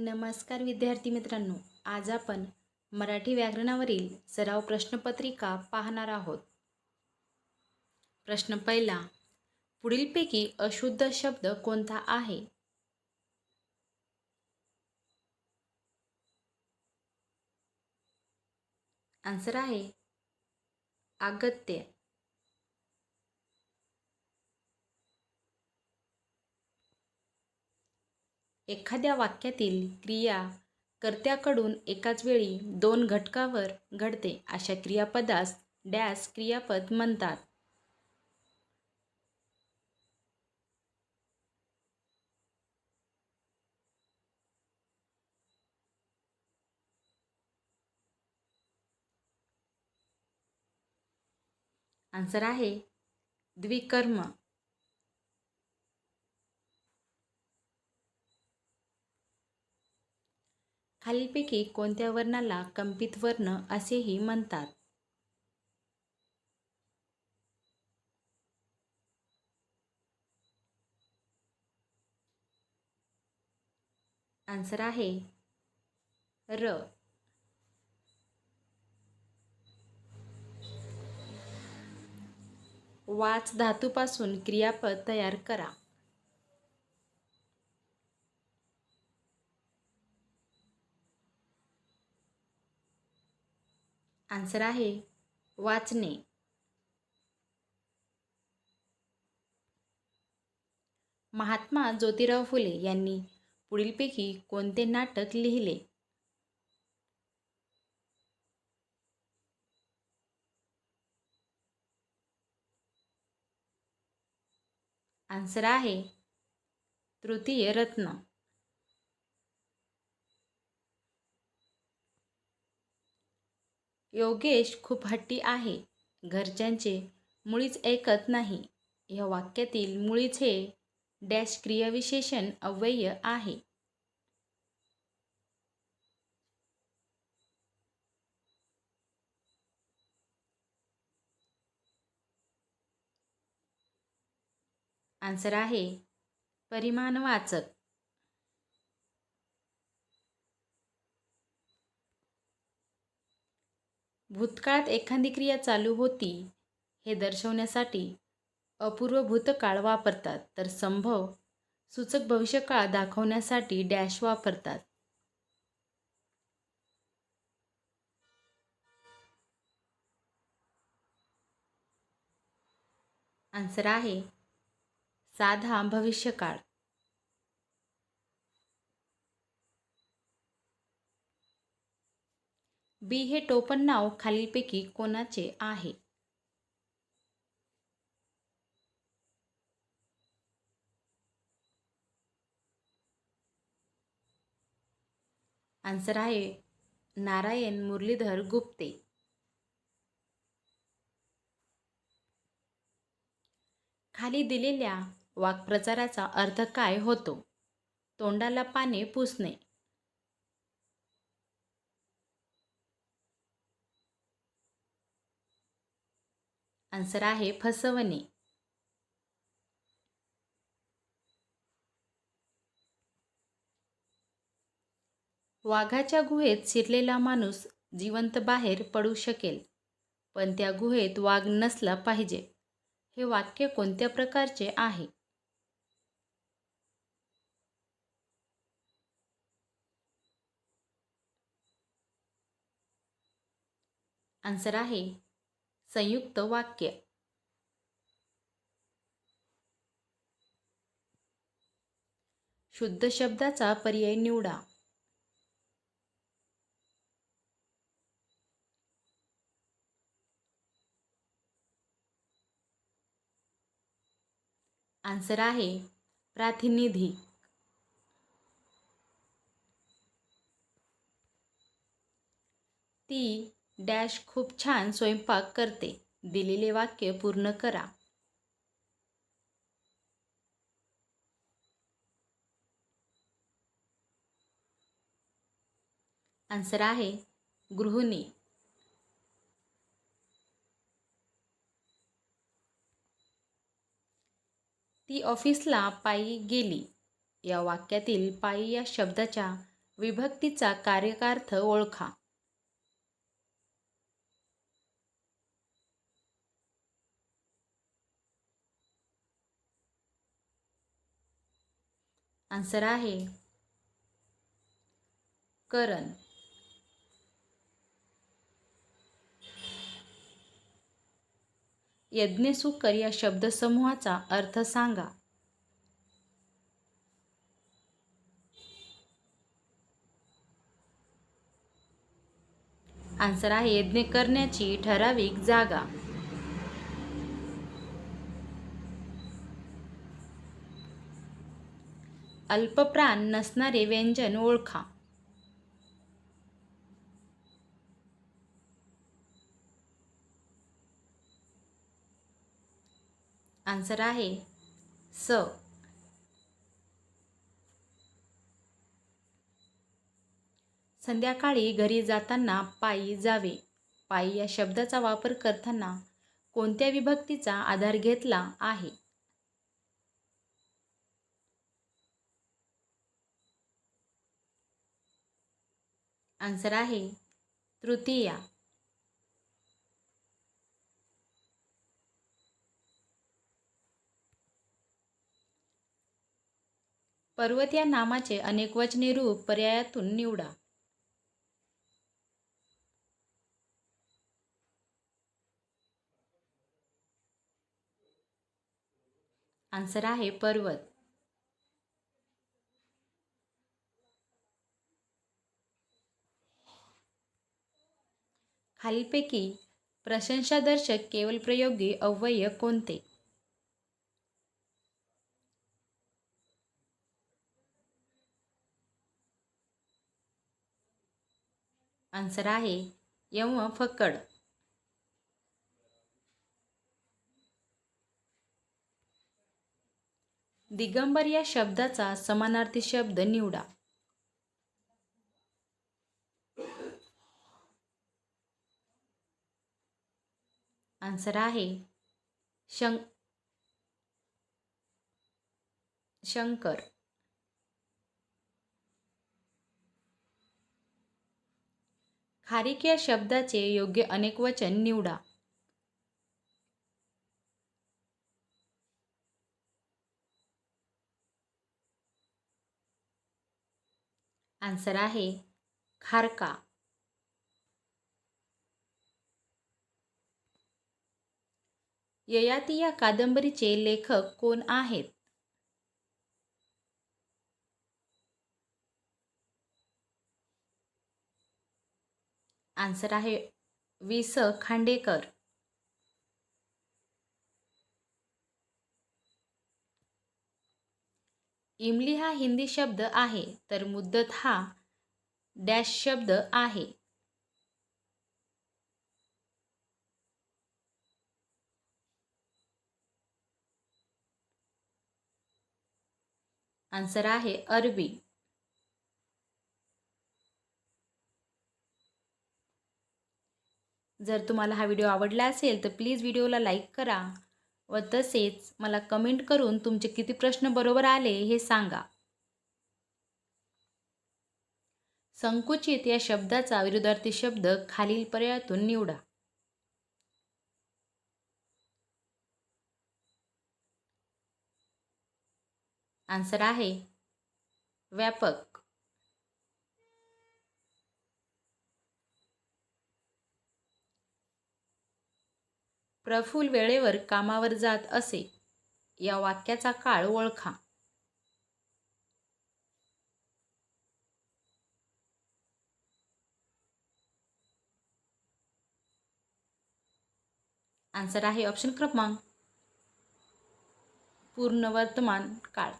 नमस्कार विद्यार्थी मित्रांनो आज आपण मराठी व्याकरणावरील सराव प्रश्नपत्रिका पाहणार आहोत. प्रश्न पहिला पुढीलपैकी अशुद्ध शब्द कोणता आहे? आन्सर आहे अगत्य एखाद्या वाक्यातील क्रिया कर्त्याकडून एकाच वेळी दोन घटकावर घडते अशा क्रियापदास डॅश क्रियापद म्हणतात. आन्सर आहे द्विकर्म. खालीलपैकी कोणत्या वर्णाला कंपित वर्ण असेही म्हणतात? आन्सर आहे र. वाच धातूपासून क्रियापद तयार करा. आन्सर आहे वाचणे. महात्मा ज्योतिराव फुले यांनी पुढीलपैकी कोणते नाटक लिहिले? आन्सर आहे तृतीय रत्न. योगेश खूप हट्टी आहे. घरच्यांचे मुळीच ऐकत नाही. या वाक्यातील मुळीच हे डॅश क्रियाविशेषण अव्यय आहे. आन्सर आहे परिमाणवाचक भूतकाळात एखादी क्रिया चालू होती हे दर्शवण्यासाठी अपूर्व भूतकाळ वापरतात तर संभव सूचक भविष्यकाळ दाखवण्यासाठी डॅश वापरतात. आन्सर आहे साधा भविष्यकाळ. बी हे टोपण नाव खालीलपैकी कोणाचे आहे? आन्सर आहे नारायण मुरलीधर गुप्ते. खाली दिलेल्या वाक्प्रचाराचा अर्थ काय होतो? तोंडाला पाने पुसणे. आन्सर आहे फसवणे. वाघाच्या गुहेत शिरलेला माणूस जिवंत बाहेर पडू शकेल पण त्या गुहेत वाघ नसला पाहिजे. हे वाक्य कोणत्या प्रकारचे आहे? आन्सर आहे संयुक्त वाक्य. शुद्ध शब्दाचा पर्याय निवडा. आन्सर आहे प्रातिनिधिक. ती डॅश खूप छान स्वयंपाक करते. दिलेले वाक्य पूर्ण करा. आन्सर आहे गृहिणी. ती ऑफिसला पायी गेली. या वाक्यातील पायी या शब्दाच्या विभक्तीचा कार्यकार्थ ओळखा. आन्सर आहे. करण. यज्ञसुकर या शब्दसमूहाचा अर्थ सांगा. आन्सर आहे यज्ञ करण्याची ठराविक जागा. अल्पप्राण नसणारे व्यंजन ओळखा. आन्सर आहे स. संध्याकाळी घरी जाताना पायी जावे. पायी या शब्दाचा वापर करताना कोणत्या विभक्तीचा आधार घेतला आहे? आन्सर आहे तृतीया. पर्वत या नामाचे अनेकवचनी रूप पर्यायातून निवडा. आन्सर आहे पर्वत. खालीलपैकी प्रशंसादर्शक केवल प्रयोगी अव्यय कोणते? आन्सर आहे यम फक्कड. दिगंबर या शब्दाचा समानार्थी शब्द निवडा. आन्सर आहे. शं शंकर. खारीक या शब्दाचे योग्य अनेकवचन निवडा. आन्सर आहे. खारका. ययाती या कादंबरीचे लेखक कोण आहेत? आन्सर आहे वि स खांडेकर. इमली हा हिंदी शब्द आहे तर मुद्दत हा डॅश शब्द आहे. आन्सर आहे अरबी. जर तुम्हाला हा व्हिडिओ आवडला असेल तर प्लीज व्हिडिओला लाईक करा व तसेच मला कमेंट करून तुमचे किती प्रश्न बरोबर आले हे सांगा. संकुचित या शब्दाचा विरुद्धार्थी शब्द खालील पर्यायातून निवडा. आन्सर आहे व्यापक. प्रफुल वेळेवर कामावर जात असे या वाक्याचा काळ ओळखा. आन्सर आहे ऑप्शन क्रमांक. पूर्ण वर्तमान काळ.